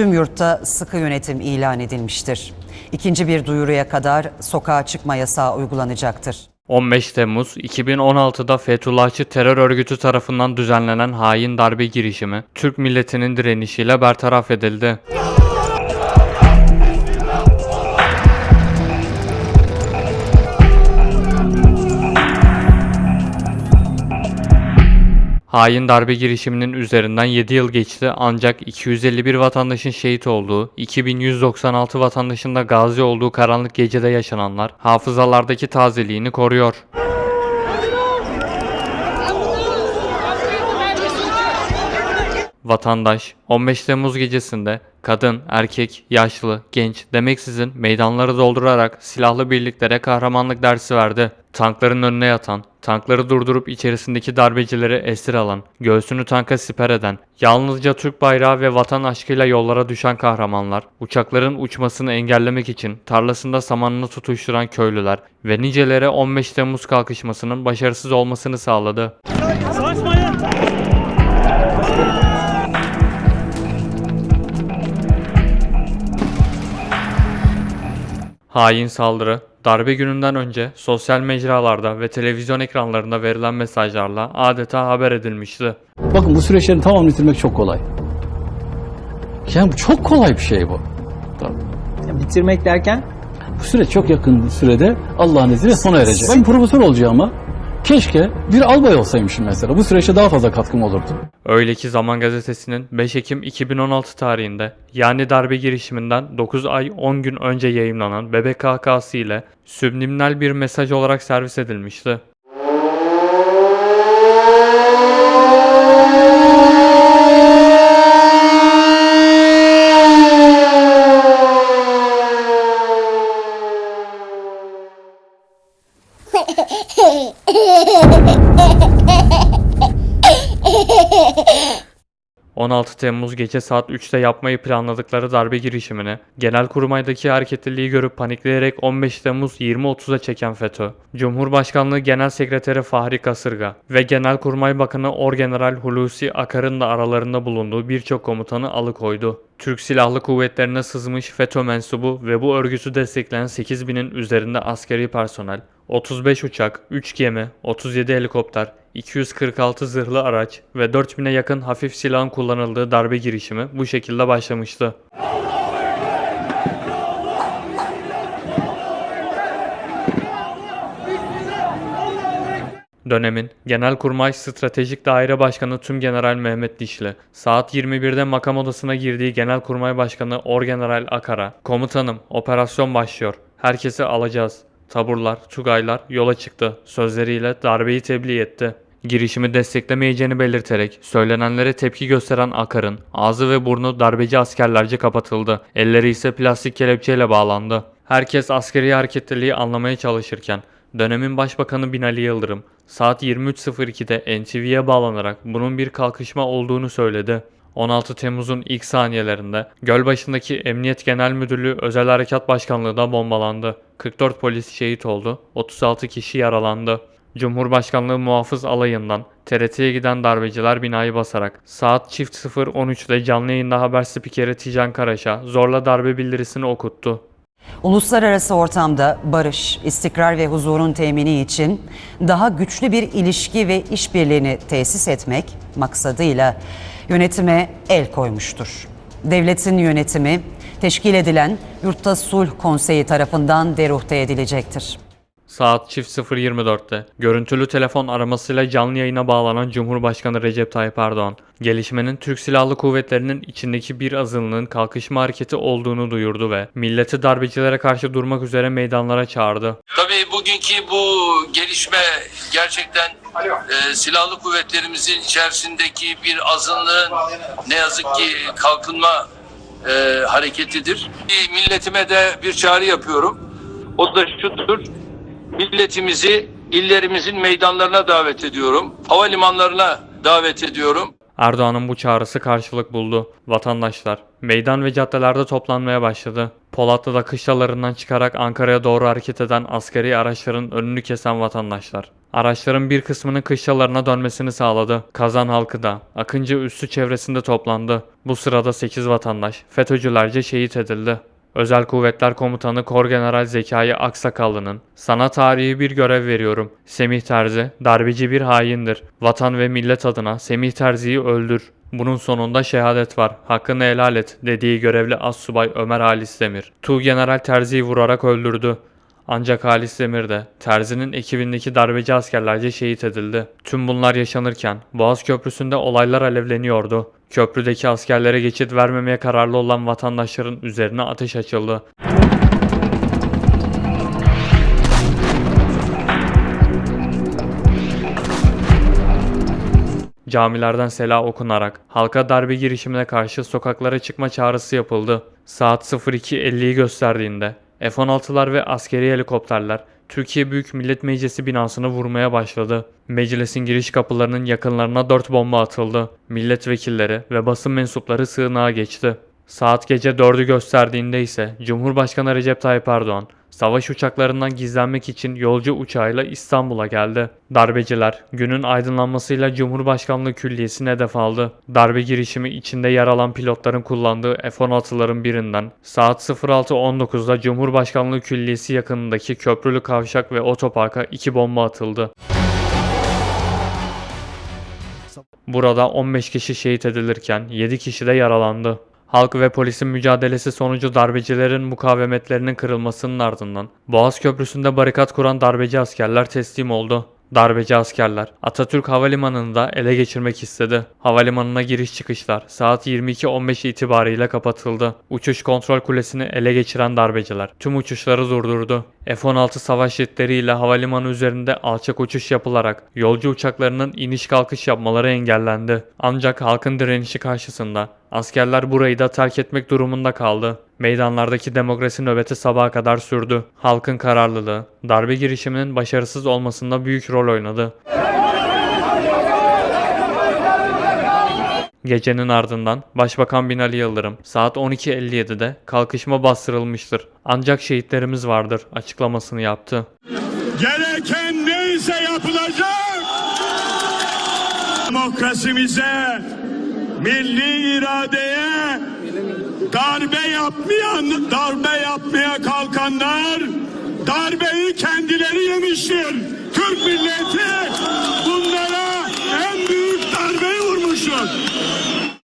tüm yurtta sıkı yönetim ilan edilmiştir. İkinci bir duyuruya kadar sokağa çıkma yasağı uygulanacaktır. 15 Temmuz 2016'da Fethullahçı terör örgütü tarafından düzenlenen hain darbe girişimi Türk milletinin direnişiyle bertaraf edildi. Hain darbe girişiminin üzerinden 7 yıl geçti ancak 251 vatandaşın şehit olduğu, 2196 vatandaşın da gazi olduğu karanlık gecede yaşananlar hafızalardaki tazeliğini koruyor. Vatandaş 15 Temmuz gecesinde kadın, erkek, yaşlı, genç demeksizin meydanları doldurarak silahlı birliklere kahramanlık dersi verdi. Tankların önüne yatan, tankları durdurup içerisindeki darbecileri esir alan, göğsünü tanka siper eden, yalnızca Türk bayrağı ve vatan aşkıyla yollara düşen kahramanlar, uçakların uçmasını engellemek için tarlasında samanını tutuşturan köylüler ve nicelere 15 Temmuz kalkışmasının başarısız olmasını sağladı. Hain saldırı, darbe gününden önce sosyal mecralarda ve televizyon ekranlarında verilen mesajlarla adeta haber edilmişti. Bakın bu süreçlerin tamamını bitirmek çok kolay. Yani bu çok kolay bir şey bu. Tabii. Bitirmek derken Bu süreç çok yakın bir sürede Allah'ın izniyle sona erecek. Ben profesör olacağıma keşke bir albay olsaymışım mesela. Bu süreçte daha fazla katkım olurdu. Öyle ki Zaman Gazetesi'nin 5 Ekim 2016 tarihinde yani darbe girişiminden 9 ay 10 gün önce yayımlanan bebek kahkahası ile süblimnal bir mesaj olarak servis edilmişti. ...16 Temmuz gece saat 3'te yapmayı planladıkları darbe girişimini... ...Genelkurmay'daki hareketliliği görüp panikleyerek 15 Temmuz 20.30'a çeken FETÖ... ...Cumhurbaşkanlığı Genel Sekreteri Fahri Kasırga... ...ve Genelkurmay Bakanı Orgeneral Hulusi Akar'ın da aralarında bulunduğu birçok komutanı alıkoydu. Türk Silahlı Kuvvetlerine sızmış FETÖ mensubu ve bu örgütü destekleyen 8000'in üzerinde askeri personel, 35 uçak, 3 gemi, 37 helikopter, 246 zırhlı araç ve 4000'e yakın hafif silahın kullanıldığı darbe girişimi bu şekilde başlamıştı. Dönemin Genelkurmay Stratejik Daire Başkanı Tümgeneral Mehmet Dişli, saat 21'de makam odasına girdiği Genelkurmay Başkanı Orgeneral Akar'a, "Komutanım, operasyon başlıyor. Herkesi alacağız." Taburlar, Tugaylar yola çıktı. Sözleriyle darbeyi tebliğ etti. Girişimi desteklemeyeceğini belirterek söylenenlere tepki gösteren Akar'ın ağzı ve burnu darbeci askerlerce kapatıldı. Elleri ise plastik kelepçeyle bağlandı. Herkes askeri hareketliliği anlamaya çalışırken dönemin başbakanı Binali Yıldırım saat 23.02'de NTV'ye bağlanarak bunun bir kalkışma olduğunu söyledi. 16 Temmuz'un ilk saniyelerinde Gölbaşı'ndaki Emniyet Genel Müdürlüğü Özel Harekat Başkanlığı da bombalandı. 44 polis şehit oldu, 36 kişi yaralandı. Cumhurbaşkanlığı Muhafız Alayı'ndan TRT'ye giden darbeciler binayı basarak saat çift 0.13'de canlı yayında haber spikeri Tijan Karaş'a zorla darbe bildirisini okuttu. Uluslararası ortamda barış, istikrar ve huzurun temini için daha güçlü bir ilişki ve işbirliğini tesis etmek maksadıyla yönetime el koymuştur. Devletin yönetimi teşkil edilen Yurtta Sulh Konseyi tarafından deruhte edilecektir. Saat çift 0.24'te görüntülü telefon aramasıyla canlı yayına bağlanan Cumhurbaşkanı Recep Tayyip Erdoğan, gelişmenin Türk Silahlı Kuvvetleri'nin içindeki bir azınlığın kalkışma hareketi olduğunu duyurdu ve milleti darbecilere karşı durmak üzere meydanlara çağırdı. Tabii bugünkü bu gelişme gerçekten e, silahlı kuvvetlerimizin içerisindeki bir azınlığın ne yazık ki kalkınma e, hareketidir. Milletime de bir çağrı yapıyorum. O da şudur. Milletimizi illerimizin meydanlarına davet ediyorum. Havalimanlarına davet ediyorum. Erdoğan'ın bu çağrısı karşılık buldu. Vatandaşlar meydan ve caddelerde toplanmaya başladı. Polatlı'da kışlalarından çıkarak Ankara'ya doğru hareket eden askeri araçların önünü kesen vatandaşlar. Araçların bir kısmının kışlalarına dönmesini sağladı. Kazan halkı da Akıncı üssü çevresinde toplandı. Bu sırada 8 vatandaş FETÖ'cülerce şehit edildi. Özel Kuvvetler Komutanı Korgeneral Zekai Aksakallı'nın sana tarihi bir görev veriyorum. Semih Terzi darbeci bir haindir. Vatan ve millet adına Semih Terzi'yi öldür. Bunun sonunda şehadet var. Hakkını helal et dediği görevli Assubay Ömer Halis Demir. Tuğgeneral Terzi'yi vurarak öldürdü. Ancak Halis Demir de Terzi'nin ekibindeki darbeci askerlerce şehit edildi. Tüm bunlar yaşanırken Boğaz Köprüsü'nde olaylar alevleniyordu. Köprüdeki askerlere geçit vermemeye kararlı olan vatandaşların üzerine ateş açıldı. Camilerden sela okunarak halka darbe girişimine karşı sokaklara çıkma çağrısı yapıldı. Saat 02.50'yi gösterdiğinde F-16'lar ve askeri helikopterler Türkiye Büyük Millet Meclisi binasını vurmaya başladı. Meclisin giriş kapılarının yakınlarına 4 bomba atıldı. Milletvekilleri ve basın mensupları sığınağa geçti. Saat gece 4'ü gösterdiğinde ise Cumhurbaşkanı Recep Tayyip Erdoğan savaş uçaklarından gizlenmek için yolcu uçağıyla İstanbul'a geldi. Darbeciler günün aydınlanmasıyla Cumhurbaşkanlığı Külliyesi'ne hedef aldı. Darbe girişimi içinde yer alan pilotların kullandığı F-16'ların birinden saat 06.19'da Cumhurbaşkanlığı Külliyesi yakınındaki köprülü kavşak ve otoparka iki bomba atıldı. Burada 15 kişi şehit edilirken 7 kişi de yaralandı. Halk ve polisin mücadelesi sonucu darbecilerin mukavemetlerinin kırılmasının ardından Boğaz Köprüsü'nde barikat kuran darbeci askerler teslim oldu. Darbeci askerler Atatürk Havalimanı'nı da ele geçirmek istedi. Havalimanına giriş çıkışlar saat 22.15 itibariyle kapatıldı. Uçuş kontrol kulesini ele geçiren darbeciler tüm uçuşları durdurdu. F-16 savaş jetleriyle havalimanı üzerinde alçak uçuş yapılarak yolcu uçaklarının iniş kalkış yapmaları engellendi. Ancak halkın direnişi karşısında askerler burayı da terk etmek durumunda kaldı. Meydanlardaki demokrasi nöbeti sabaha kadar sürdü. Halkın kararlılığı, darbe girişiminin başarısız olmasında büyük rol oynadı. Gecenin ardından Başbakan Binali Yıldırım saat 12.57'de kalkışma bastırılmıştır. Ancak şehitlerimiz vardır açıklamasını yaptı. Gereken neyse yapılacak. Demokrasimize, milli iradeye darbe yapmayan darbe yapmaya